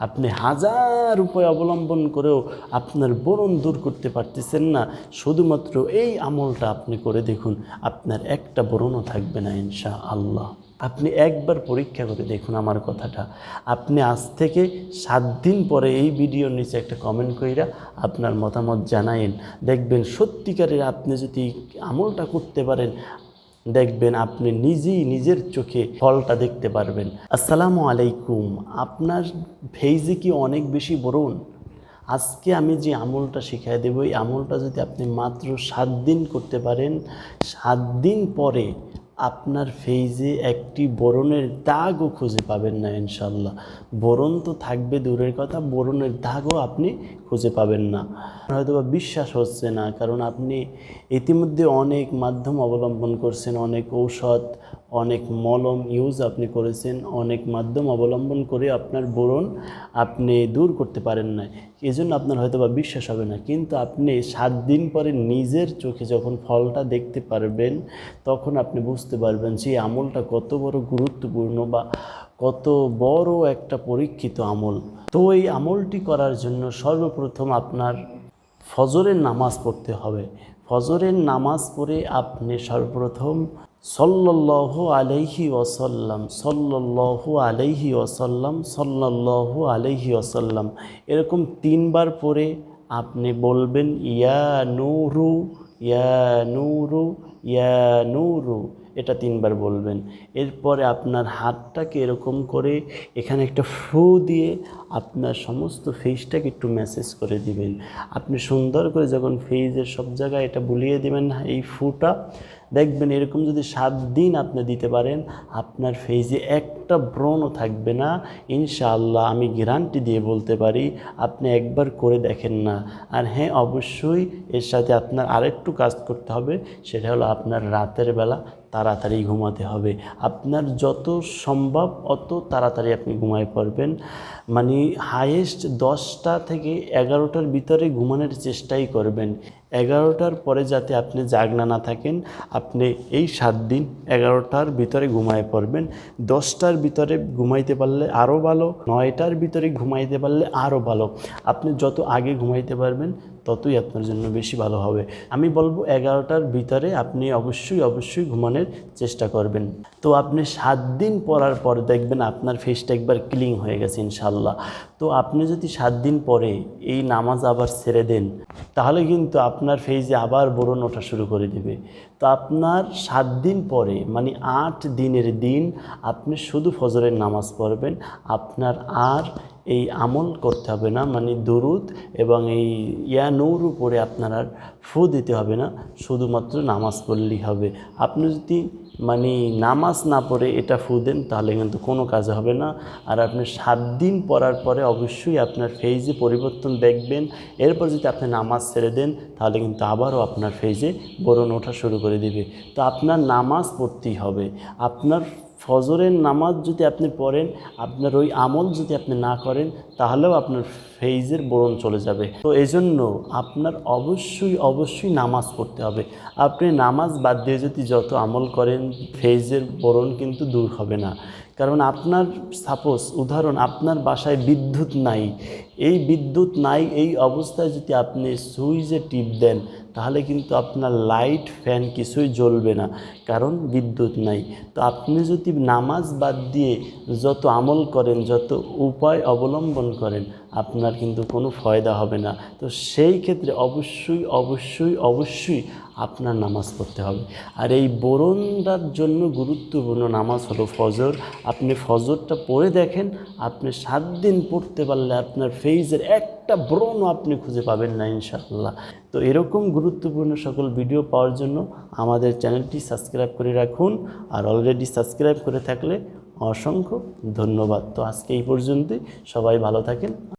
আপনি হাজার উপায় অবলম্বন করেও আপনার বরণ দূর করতে পারতেছেন না। শুধুমাত্র এই আমলটা আপনি করে দেখুন, আপনার একটা বরণও থাকবে না ইনশা আল্লাহ আপনি একবার পরীক্ষা করে দেখুন আমার কথাটা। আপনি আজ থেকে সাত দিন পরে এই ভিডিওর নিচে একটা কমেন্ট কইরা আপনার মতামত জানায়েন দেখবেন সত্যিকারের আপনি যদি আমলটা করতে পারেন দেখবেন আপনি নিজেই নিজের চোখে ফলটা দেখতে পারবেন। আসসালামু আলাইকুম। আপনার ফেইজে কি অনেক বেশি বরুণ? আজকে আমি যে আমলটা শিখাই দেবো, এই আমলটা যদি আপনি মাত্র সাত দিন করতে পারেন, সাত দিন পরে আপনার ফেইজে একটি বরণের দাগও খুঁজে পাবেন না ইনশাল্লাহ বরণ তো থাকবে দূরের কথা বরণের দাগও আপনি খুঁজে পাবেন না। হয়তো বা বিশ্বাস হচ্ছে না, কারণ আপনি ইতিমধ্যে অনেক মাধ্যম অবলম্বন করছেন, অনেক ঔষধ অনেক মলম ইউজ আপনি করেছেন, অনেক মাধ্যম অবলম্বন করে আপনার বোরন আপনি দূর করতে পারেন না এই জন্য আপনার হয়তো বা বিশ্বাস হবে না, কিন্তু আপনি সাত দিন পরে নিজের চোখে যখন ফলটা দেখতে পারবেন, তখন আপনি বুঝতে পারবেন যে আমলটা কত বড় গুরুত্বপূর্ণ বা কত বড় একটা পরীক্ষিত আমল। তো এই আমলটি করার জন্য সর্বপ্রথম আপনার ফজরের নামাজ পড়তে হবে। ফজরের নামাজ পড়ে আপনি সর্বপ্রথম সল্লাহ আলাইহি ওয়াসাল্লাম সল্লাহ আলাইহি ওয়াসাল্লাম সল্লাহ আলাইহি ওয়াসাল্লাম। এরকম তিনবার পরে আপনি বলবেন, ইয়া নূরু ইয়া নূরু ইয়া নূরু। এটা তিনবার বলবেন। এরপরে আপনার হাতটাকে এরকম করে এখানে একটা ফু দিয়ে আপনার সমস্ত ফেসটাকে একটু ম্যাসেজ করে দিবেন। আপনি সুন্দর করে যখন ফেজের সব জায়গায় এটা বুলিয়ে দিবেন এই ফুটা দেখবেন এরকম যদি সাত দিন আপনি দিতে পারেন, আপনার ফেজে একটা ব্রণও থাকবে না। ইনশাআল্লাহ আমি গ্যারান্টি দিয়ে বলতে পারি, আপনি একবার করে দেখেন না। আর হ্যাঁ অবশ্যই এর সাথে আপনার আরেকটু কাজ করতে হবে, সেটা হলো আপনার রাতের বেলা তাড়াতাড়ি ঘুমাতে হবে। আপনার যত সম্ভব অত তাড়াতাড়ি আপনি ঘুমায় পড়বেন। মানে হায়েস্ট দশটা থেকে এগারোটার ভিতরে ঘুমানোর চেষ্টাই করবেন। এগারোটার পরে যাতে আপনি জাগনা না থাকেন, আপনি এই সাত দিন এগারোটার ভিতরে ঘুমায় পড়বেন। দশটার ভিতরে ঘুমাইতে পারলে আরও ভালো, নয়টার ভিতরে ঘুমাইতে পারলে আরও ভালো। আপনি যত আগে ঘুমাইতে পারবেন ততই আপনার জন্য বেশি ভালো হবে। আমি বলব এগারোটার ভিতরে আপনি অবশ্যই অবশ্যই ঘুমানোর চেষ্টা করবেন। তো আপনি সাত দিন পরার পর দেখবেন আপনার ফেসটা একবার ক্লিন হয়ে গেছে ইনশাল্লাহ তো আপনি যদি সাত দিন পরে এই নামাজ আবার ছেড়ে দেন, তাহলে কিন্তু আপনার ফেজে আবার বোরন ওঠা শুরু করে দেবে। তো আপনার সাত দিন পরে মানে আট দিনের দিন আপনি শুধু ফজরের নামাজ পড়বেন, আপনার আর এই আমল করতে হবে না মানে দরুদ এবং এই ইয়া নৌর উপরে আপনার আর ফু দিতে হবে না, শুধুমাত্র নামাজ পড়লেই হবে। আপনি যদি মানে নামাজ না পড়ে এটা ফু দেন, তাহলে কিন্তু কোনো কাজ হবে না। আর আপনি সাত দিন পড়ার পরে অবশ্যই আপনার ফেজে পরিবর্তন দেখবেন। এরপর যদি আপনি নামাজ ছেড়ে দেন, তাহলে কিন্তু আবারও আপনার ফেজে বরণ ওঠা শুরু করে দিবে। তো আপনার নামাজ পড়তেই হবে। আপনার ফজরের নামাজ যদি আপনি পড়েন, আপনার ওই আমল যদি আপনি না করেন, তাহলেও আপনার ফেইজের বরণ চলে যাবে। তো এই জন্য আপনার অবশ্যই অবশ্যই নামাজ পড়তে হবে। আপনি নামাজ বাদ দিয়ে যদি যত আমল করেন, ফেইজের বরণ কিন্তু দূর হবে না। কারণ আপনার সাপোজ উদাহরণ, আপনার বাসায় বিদ্যুৎ নাই এই বিদ্যুৎ নাই, এই অবস্থায় যদি আপনি সুইচে টিপ দেন, তাহলে কিন্তু আপনার লাইট ফ্যান কিছুই জ্বলবে না, কারণ বিদ্যুৎ নাই। তো আপনি যদি নামাজ বাদ দিয়ে যত আমল করেন, যত উপায় অবলম্বন করেন আপনার কিন্তু কোনো ফয়দা হবে না। তো সেই ক্ষেত্রে অবশ্যই অবশ্যই অবশ্যই আপনার নামাজ পড়তে হবে। আর এই বরণটার জন্য গুরুত্বপূর্ণ নামাজ হলো ফজর। আপনি ফজরটা পড়ে দেখেন, আপনি সাত দিন পড়তে পারলে আপনার ফেইজের একটা ব্রণও আপনি খুঁজে পাবেন না ইনশাআল্লাহ। তো এরকম গুরুত্বপূর্ণ সকল ভিডিও পাওয়ার জন্য আমাদের চ্যানেলটি সাবস্ক্রাইব করে রাখুন। আর অলরেডি সাবস্ক্রাইব করে থাকলে অসংখ্য ধন্যবাদ। তো আজকে এই পর্যন্তই। সবাই ভালো থাকেন।